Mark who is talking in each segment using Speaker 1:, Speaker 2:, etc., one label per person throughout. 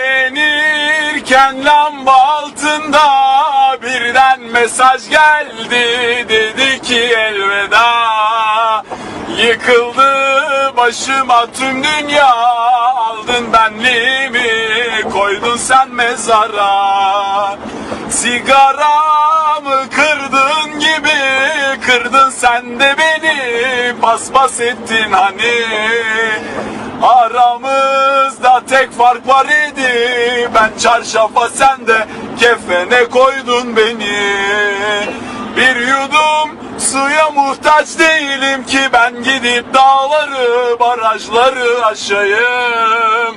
Speaker 1: Evlenirken lamba altında birden mesaj geldi. Dedi ki elveda Yıkıldı başıma tüm dünya. Aldın benliğimi koydun sen mezara. Sigaramı kırdın gibi kırdın sen de beni. Paspas ettin hani Aramızda tek fark var idi. Ben çarşafa sen de kefene koydun beni. Bir yudum suya muhtaç değilim ki Ben gidip dağları barajları aşayım.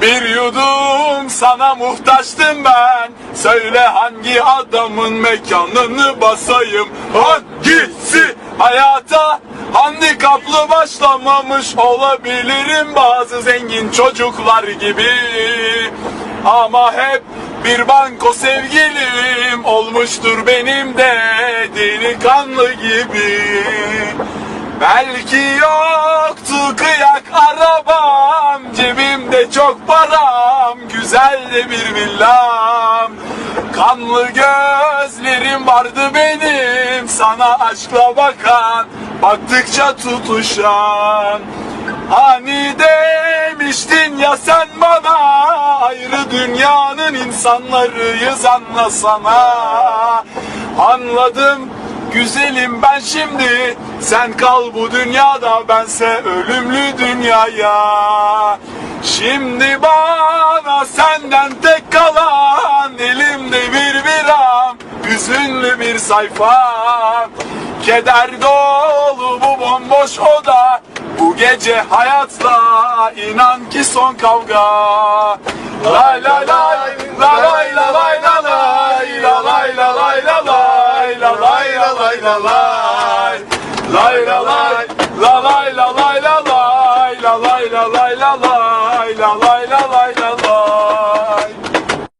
Speaker 1: Bir yudum sana muhtaçtım ben. Söyle hangi adamın mekanını basayım. Hangisi hayata handikaplı başlamamış olabilirim. Bazı zengin çocuklar gibi. Ama hep bir banko sevgilim Olmuştur benim de delikanlı gibi. Belki yoktu kıyak arabam Cebimde çok param Güzel de bir villam. Kanlı gözlerim vardı benim Sana aşkla bakan Baktıkça tutuşan. Hani demiştin ya sen bana Ayrı dünyanın insanlarıyız anlasana. Anladım Güzelim ben şimdi. Sen kal bu dünyada Bense ölümlü dünyaya. Şimdi bana senden tek kalan Elimde bir biram Hüzünlü bir sayfa. Keder dolu bomboş oda Bu gece hayatla inan ki son kavga Lay lay lay la lay la lay la lay la lay la lay la lay la lay la lay la lay lay la lay la lay la lay la lay la lay la lay la lay la lay la lay